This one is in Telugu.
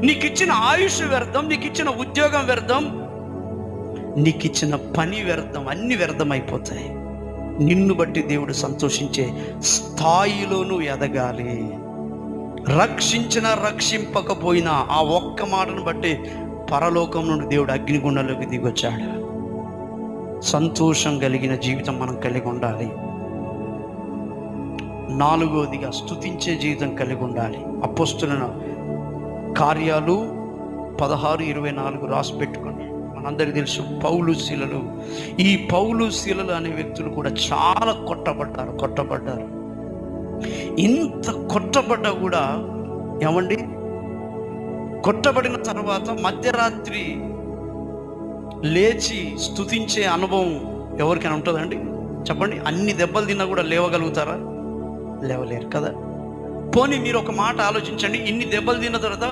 నీకు ఇచ్చిన ఆయుష్ వ్యర్థం నీకు ఇచ్చిన ఉద్యోగం వ్యర్థం నీకు ఇచ్చిన పని వ్యర్థం అన్ని వ్యర్థం అయిపోతాయి నిన్ను బట్టి దేవుడు సంతోషించే స్థాయిలోనూ ఎదగాలి. రక్షించిన రక్షింపకపోయినా ఆ ఒక్క మాటను బట్టి పరలోకం నుండి దేవుడు అగ్నిగుండంలోకి దిగొచ్చాడు. సంతోషం కలిగిన జీవితం మనం కలిగి ఉండాలి. నాలుగోదిగా స్తుతించే జీవితం కలిగి ఉండాలి. అపోస్తుల కార్యాలు పదహారు ఇరవై నాలుగు రాసి పెట్టుకోండి. మనందరికీ తెలుసు పౌలు శీలలు. ఈ పౌలు శీలలు అనే వ్యక్తులు కూడా చాలా కొట్టబడ్డారు కొట్టబడ్డారు. ఇంత కొట్టబడ్డా కూడా ఏమండి? కొట్టబడిన తర్వాత మధ్యరాత్రి లేచి స్థుతించే అనుభవం ఎవరికైనా ఉంటుందండి చెప్పండి అన్ని దెబ్బలు తిన్నా కూడా లేవగలుగుతారా? లేవలేరు కదా. పోనీ మీరు ఒక మాట ఆలోచించండి ఇన్ని దెబ్బలు తిన్న తర్వాత